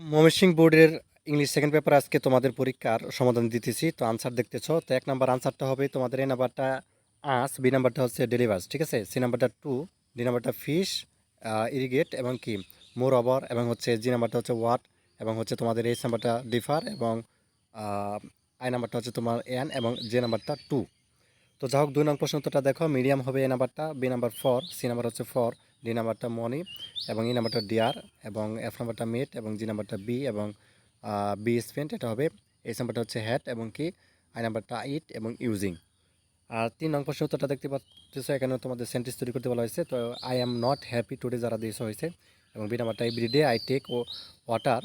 ময়মনসিংহ বোর্ডের English second paper আজকে তোমাদের পরীক্ষার সমাধান দিতেছি। তো আনসার দেখতেছ, তো এক নাম্বার আনসারটা হবে তোমাদের এই নাম্বারটা আস বি নাম্বারটা হচ্ছে ডেলিভার্স ঠিক আছে? সি নাম্বারটা টু ডি নাম্বারটা ফিশ ইরিগেট এবং কি? মোর ওভার এবং হচ্ছে জি নাম্বারটা হচ্ছে ওয়াট এবং হচ্ছে তোমাদের এইচ নাম্বারটা ডিফার এবং আই নাম্বারটা হচ্ছে তোমার এন এবং জে নাম্বারটা টু তো যা হোক দুই নম্বর প্রশ্ন দেখো মিডিয়াম হবে এ নাম্বারটা B number for C number হচ্ছে ফর ডি নাম্বারটা মনি এবং ই নাম্বারটা ডিয়ার এবং এফ নাম্বারটা মেট এবং জি নাম্বারটা বি এবং বি স্পেন্ট এটা হবে। এইচ নাম্বারটা হচ্ছে হ্যাট এবং কি? আই নাম্বারটা ইট এবং ইউজিং আর তিন নং প্রশ্ন উত্তরটা দেখতে পাচ্ছ এখানে তোমাদের সেন্টেন্স তৈরি করতে বলা হয়েছে। তো I am not happy today যারা দিয়েছে হয়েছে। এবং বি নাম্বারটা everyday I take O water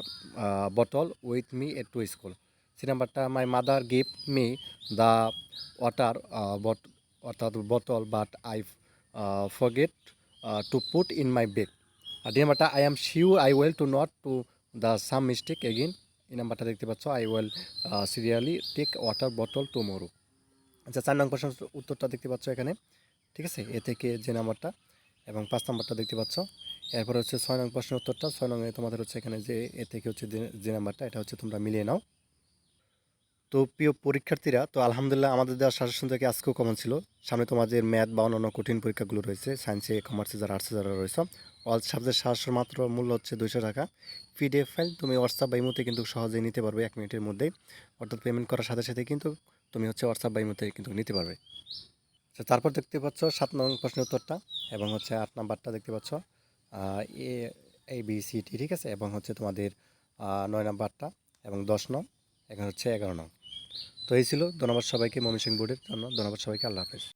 bottle with me a to school C নাম্বারটা my mother give me the water bot অর্থাৎ bottle but I forget to put in my bag R D নাম্বারটা I am sure I will to not to the some mistake again এই নাম্বারটা দেখতে পাচ্ছ I will seriously take water bottle tomorrow আচ্ছা চার নং প্রশ্ন উত্তরটা দেখতে পাচ্ছ এখানে। ঠিক আছে? এ থেকে যে নাম্বারটা এবং পাঁচ নাম্বারটা দেখতে পাচ্ছ। এরপর হচ্ছে ছয় নং প্রশ্নের উত্তরটা। ছয় নং তোমাদের হচ্ছে এখানে যে, এ থেকে হচ্ছে যে নাম্বারটা, এটা হচ্ছে তোমরা মিলিয়ে নাও। তো প্রিয় পরীক্ষার্থীরা, তো আলহামদুলিল্লাহ আমাদের দেওয়ার সাজেশন থেকে আজকেও কমন ছিল। সামনে তোমাদের ম্যাথ বা অন্যান্য কঠিন পরীক্ষাগুলো রয়েছে। সায়েন্সে কমার্সে যারা আর্টসে যারা রয়েছে অল সাবজেক্ট সাতশো মাত্র মূল্য হচ্ছে দুইশো টাকা। পিডিএফ ফাইল তুমি হোয়াটসঅ্যাপ বা ইমোতে কিন্তু সহজেই নিতে পারবে এক মিনিটের মধ্যেই অর্থাৎ পেমেন্ট করার সাথে সাথে কিন্তু তুমি হচ্ছে হোয়াটসঅ্যাপ বা ইমোতে কিন্তু নিতে পারবে। আচ্ছা তারপর দেখতে পাচ্ছ সাত নং প্রশ্নের উত্তরটা এবং হচ্ছে আট নাম্বারটা দেখতে পাচ্ছ। এ এ বি সি টি ঠিক আছে? এবং হচ্ছে তোমাদের নয় নাম্বারটা এবং দশ নং, এখানে হচ্ছে এগারো নং। তো এই ছিল। ধন্যবাদ সবাইকে ময়মনসিংহ বোর্ডের জন্য। ধন্যবাদ সবাইকে। আল্লাহ হাফেজ।